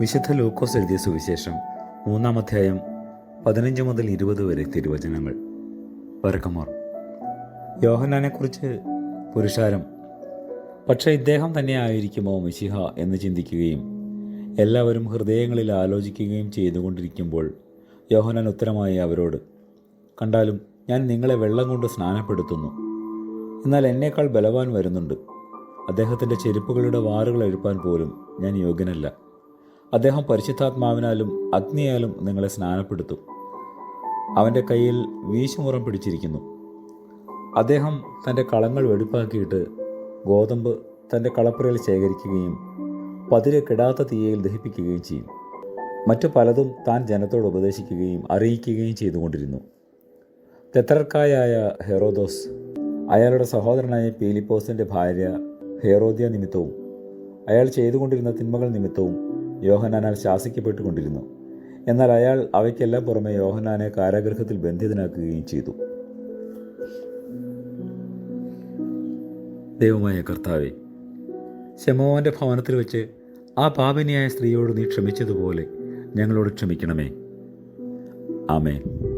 വിശുദ്ധ ലൂക്കോസ് എഴുതിയ സുവിശേഷം മൂന്നാം അധ്യായം പതിനഞ്ച് മുതൽ ഇരുപത് വരെ തിരുവചനങ്ങൾ. വർഗമോർ യോഹനാനെക്കുറിച്ച് പുരുഷാരം. പക്ഷേ ഇദ്ദേഹം തന്നെ ആയിരിക്കുമോ മിശിഹ എന്ന് ചിന്തിക്കുകയും എല്ലാവരും ഹൃദയങ്ങളിൽ ആലോചിക്കുകയും ചെയ്തുകൊണ്ടിരിക്കുമ്പോൾ യോഹനാൻ ഉത്തരമായി അവരോട് കണ്ടാലും ഞാൻ നിങ്ങളെ വെള്ളം കൊണ്ട് സ്നാനപ്പെടുത്തുന്നു. എന്നാൽ എന്നേക്കാൾ ബലവാൻ വരുന്നുണ്ട്. അദ്ദേഹത്തിന്റെ ചെരുപ്പുകളുടെ വാറുകൾ എഴുപ്പാൻ പോലും ഞാൻ യോഗ്യനല്ല. അദ്ദേഹം പരിശുദ്ധാത്മാവിനാലും അഗ്നിയാലും നിങ്ങളെ സ്നാനപ്പെടുത്തും. അവന്റെ കയ്യിൽ വീശുമുറം പിടിച്ചിരിക്കുന്നു. അദ്ദേഹം തന്റെ കളങ്ങൾ വെടിപ്പാക്കിയിട്ട് ഗോതമ്പ് തന്റെ കളപ്പുരയിൽ ശേഖരിക്കുകയും പതിരെ കിടാത്ത തീയയിൽ ദഹിപ്പിക്കുകയും ചെയ്യും. മറ്റു പലതും താൻ ജനത്തോട് ഉപദേശിക്കുകയും അറിയിക്കുകയും ചെയ്തുകൊണ്ടിരുന്നു. തെത്രർക്കായായ ഹെറോദോസ് അയാളുടെ സഹോദരനായ പീലിപ്പോസിന്റെ ഭാര്യ ഹെറോദിയ നിമിത്തവും അയാൾ ചെയ്തുകൊണ്ടിരുന്ന തിന്മകൾ നിമിത്തവും യോഹനാനാൽ ശാസിക്കപ്പെട്ടുകൊണ്ടിരുന്നു. എന്നാൽ അയാൾ അവയ്ക്കെല്ലാം പുറമെ യോഹനാനെ കാരാഗ്രഹത്തിൽ ബന്ധിതനാക്കുകയും ചെയ്തു. ദൈവമായ കർത്താവെ ശമോവന്റെ ഭവനത്തിൽ വെച്ച് ആ പാപിനിയായ സ്ത്രീയോട് നീ ക്ഷമിച്ചതുപോലെ ഞങ്ങളോട് ക്ഷമിക്കണമേ. ആമേൻ.